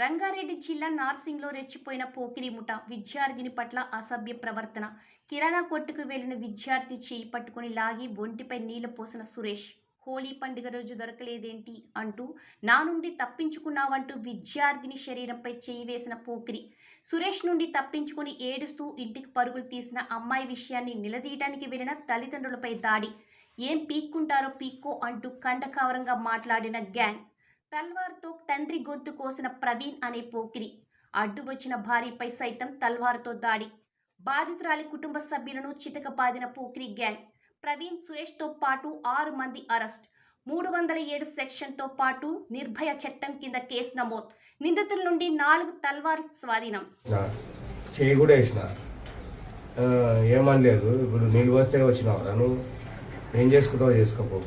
రంగారెడ్డి జిల్లా నార్సింగ్లో రెచ్చిపోయిన పోకిరి ముఠ విద్యార్థిని పట్ల అసభ్య ప్రవర్తన. కిరాణా కొట్టుకు వెళ్ళిన విద్యార్థి చేయి పట్టుకుని లాగి ఒంటిపై నీళ్ళు పోసిన సురేష్. హోలీ పండుగ రోజు దొరకలేదేంటి అంటూ నా నుండి తప్పించుకున్నావంటూ విద్యార్థిని శరీరంపై చేయి వేసిన పోకిరి. సురేష్ నుండి తప్పించుకుని ఏడుస్తూ ఇంటికి పరుగులు తీసిన అమ్మాయి విషయాన్ని నిలదీయడానికి వెళ్ళిన తల్లిదండ్రులపై దాడి. ఏం పీక్కుంటారో పీక్కో అంటూ కండకావరంగా మాట్లాడిన గ్యాంగ్ తల్వార్తో తండ్రి గొంతు కోసిన ప్రవీణ్ అనే పోకిరి. అడ్డు వచ్చిన భార్యపై సైతం తల్వార్తో దాడి. బాధితురాలి కుటుంబ సభ్యులను చితకబాదిన పోకిరి గ్యాంగ్. ప్రవీణ్ సురేష్తో పాటు ఆరు మంది అరెస్ట్. మూడు వందల ఏడు సెక్షన్తో పాటు నిర్భయ చట్టం కింద కేసు నమోదు. నిందితుల నుండి నాలుగు తల్వార్ స్వాధీనం. చేయి కూడా వేసిన. ఏమనలేదు ఇప్పుడు నీళ్ళు వస్తే వచ్చినావురా నువ్వు? ఏం చేసుకుంటావు చేసుకోపో.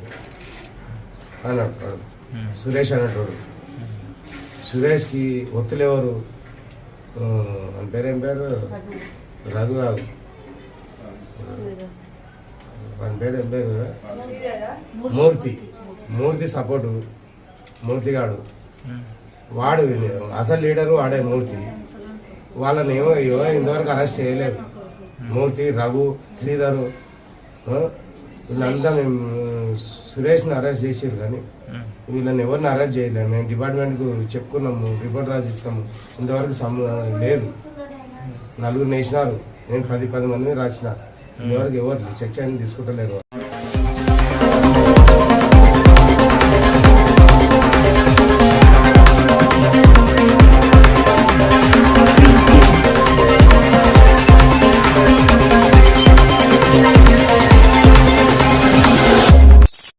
అన్నాడు సురేష్ అన్నట్టు సురేష్కి ఒత్తులెవరు? అని పేరు ఏం పేరు? రఘు. కాదు. వాని పేరు ఏం పేరు? మూర్తి. మూర్తి. సపోర్టు. మూర్తిగాడు. వాడు అసలు లీడరు వాడే మూర్తి. వాళ్ళని ఏమో ఏమో ఇంతవరకు అరెస్ట్ చేయలేదు. మూర్తి రఘు శ్రీధరు వీళ్ళంతా మేము సురేష్ని అరెస్ట్ చేసారు కానీ వీళ్ళని ఎవరిని అరెస్ట్ చేయలేము మేము డిపార్ట్మెంట్కు చెప్పుకున్నాము రిపోర్ట్ రాసి ఇచ్చినాము ఇంతవరకు సమ్ లేదు. నలుగురు వేసినారు నేను పది పది మందిని రాసిన. ఇంతవరకు ఎవరు సెక్షన్ తీసుకుంటలేరు.